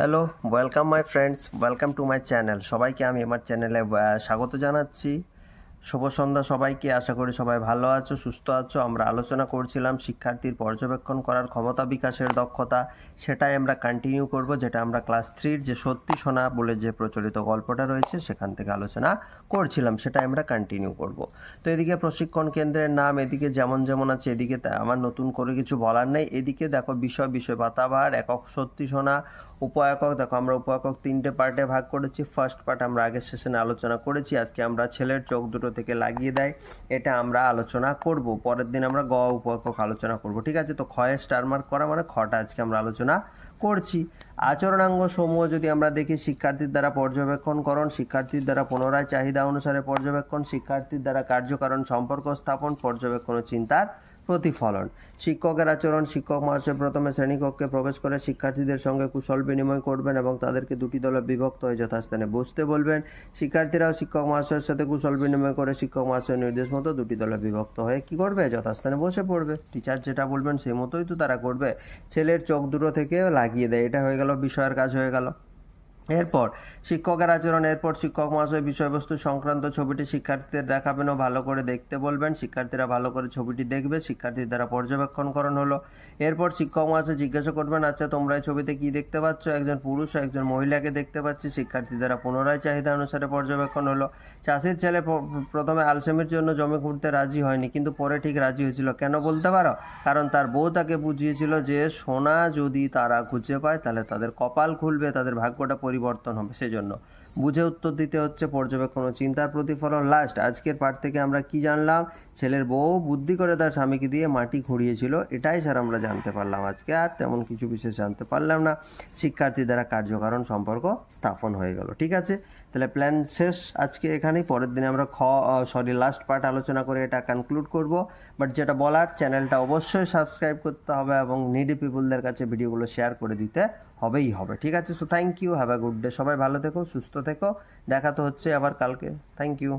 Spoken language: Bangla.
Hello welcome my friends welcome to my channel সবাইকে আমি আমার চ্যানেলে স্বাগত জানাচ্ছি। শুভ সন্ধ্যা সবাইকে। আশা করি সবাই ভালো আছো, সুস্থ আছো। আমরা আলোচনা করছিলাম শিক্ষার্থীর পর্যবেক্ষণ করার ক্ষমতা বিকাশের দক্ষতা। সেটাই আমরা কন্টিনিউ করব, যেটা আমরা ক্লাস থ্রির যে সত্যি শোনা বলে যে প্রচলিত গল্পটা রয়েছে, সেখান থেকে আলোচনা করছিলাম, সেটাই আমরা কন্টিনিউ করব। তো এদিকে প্রশিক্ষণ কেন্দ্রের নাম, এদিকে যেমন যেমন আছে, এদিকে আমার নতুন করে কিছু বলার নেই। এদিকে দেখো বিষয় বিষয় পাতাবার একক সত্যি শোনা উপ একক দেখো আমরা উপ একক তিনটে পার্টে ভাগ করেছি। ফার্স্ট পার্ট আমরা আগের সেশনে আলোচনা করেছি, আজকে আমরা ছেলের চোখ দুটো থেকে লাগিয়ে দেয়। এটা আমরা আলোচনা করব। পরের দিন আমরা গ উপকক আলোচনা করব, ঠিক আছে? তো ক্ষয়ে স্টার মার্ক করা মানে খটা আজকে আমরা আলোচনা করছি। আচরণাঙ্গ সমূহ যদি আমরা দেখি, শিক্ষার্থীর দ্বারা পর্যবেক্ষণ পর্যবেক্ষণকরণ শিক্ষার্থীর দ্বারা পুনরায় চাহিদা অনুসারে পর্যবেক্ষণ, শিক্ষার্থীর দ্বারা কার্যকারণ সম্পর্ক স্থাপন, পর্যবেক্ষণ ও চিন্তার প্রতিফলন। শিক্ষকের আচরণ, শিক্ষক মহাশয় প্রথমে শ্রেণীকক্ষে প্রবেশ করে শিক্ষার্থীদের সঙ্গে কুশল বিনিময় করবেন এবং তাদেরকে দুটি দলে বিভক্ত হয়ে যথাস্থানে বসতে বলবেন। শিক্ষার্থীরাও শিক্ষক মহাশয়ের সাথে কুশল বিনিময় করে শিক্ষক মহাশয়ের নির্দেশ মতো দুটি দলে বিভক্ত হয়ে কি করবে? যথাস্থানে বসে পড়বে। টিচার যেটা বলবেন সেই মতোই তো তারা করবে। ছেলের চোখ দুটো থেকে লাগিয়ে দেয়। এটা হয়ে গেল, বিষয়ের কাজ হয়ে গেল। এরপর শিক্ষকের আচরণ, এরপর শিক্ষক মহাশয় বিষয়বস্তু সংক্রান্ত ছবিটি শিক্ষার্থীদের দেখাবেন ও ভালো করে দেখতে বলবেন। শিক্ষার্থীরা ভালো করে ছবিটি দেখবে, শিক্ষার্থীর দ্বারা পর্যবেক্ষণ পর্যবেক্ষণকরণ হলো। এরপর শিক্ষক মহাশয় জিজ্ঞাসা করবেন আচ্ছা তোমরা এই ছবিতে কি দেখতে পাচ্ছ? একজন পুরুষ ও একজন মহিলাকে দেখতে পাচ্ছি। শিক্ষার্থী দ্বারা পুনরায় চাহিদা অনুসারে পর্যবেক্ষণ হলো। চাষির ছেলে প্রথমে আলসেমির জন্য জমি খুঁড়তে রাজি হয়নি, কিন্তু পরে ঠিক রাজি হয়েছিল। কেন বলতে পারো? কারণ তার বউ তাকে বুঝিয়েছিল যে, সোনা যদি তারা খুঁজে পায়, তাহলে তাদের কপাল খুলবে, তাদের ভাগ্যটা পরিবর্তন হবে, সেজন্য। বুঝে উত্তর দিতে হচ্ছে পর্যবেক্ষণ ও চিন্তার প্রতিফলন। লাস্ট আজকের পাঠ থেকে আমরা কি জানলাম? ছেলের বউ বুদ্ধি করে তার স্বামীকে দিয়ে মাটি খুঁড়িয়েছিল, এটাই স্যার আমরা জানতে পারলাম আজকে, আর তেমন কিছু বিশেষ জানতে পারলাম না। শিক্ষার্থী দ্বারা কার্যকারণ সম্পর্ক স্থাপন হয়ে গেল, ঠিক আছে? তাহলে প্ল্যান শেষ, আজকে এখানেই, পরের দিনে আমরা খ সরি লাস্ট পার্ট আলোচনা করে এটা কনক্লুড করব। বাট যেটা বলার চ্যানেলটা অবশ্যই সাবস্ক্রাইব করতে হবে এবং নিডি পিপুলদের কাছে ভিডিওগুলো শেয়ার করে দিতে হবেই হবে, ঠিক আছে? So thank you have a good day সবাই ভালো থেকো, সুস্থ থেকো। দেখা তো হচ্ছে আবার কালকে। Thank you